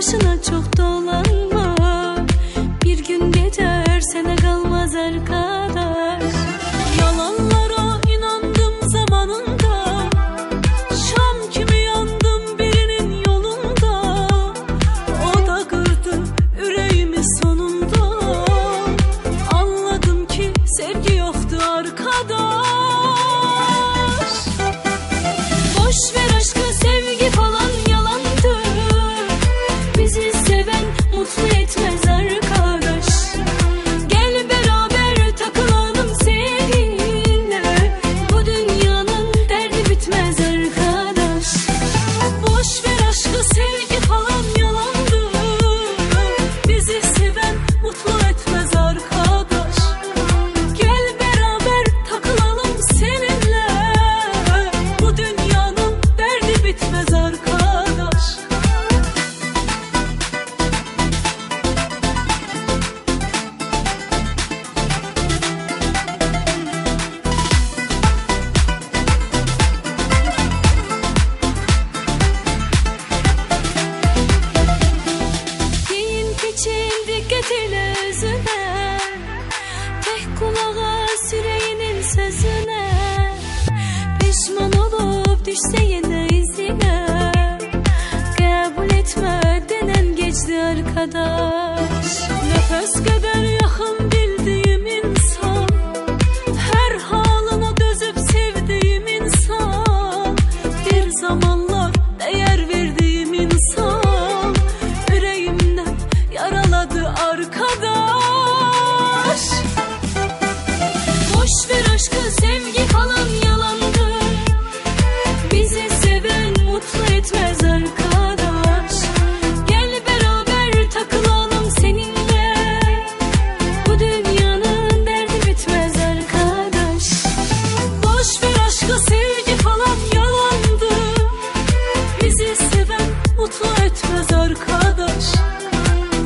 başına çok dolanma. Bir gün geçer sene kalmaz arkadaş ile özüne Tek kulağa süreyinin sözüne. Pişman olup düşse yine izine. Kabul etme denen geçti arkadaş. Nefes mutlu etmez arkadaş. Gel beraber takılalım seninle. Bu dünyanın derdi bitmez arkadaş. Boş ver aşkı sevgi falan yalandı. Bizi seven mutlu etmez arkadaş.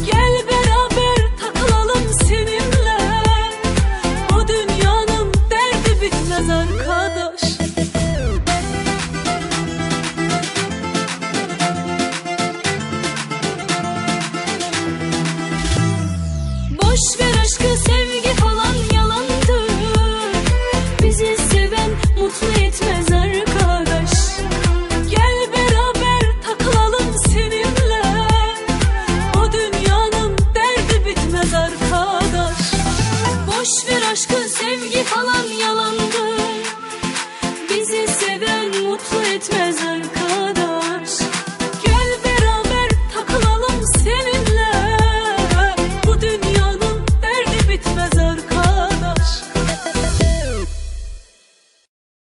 Gel beraber takılalım seninle. Bu dünyanın derdi bitmez arkadaş. Hoş ve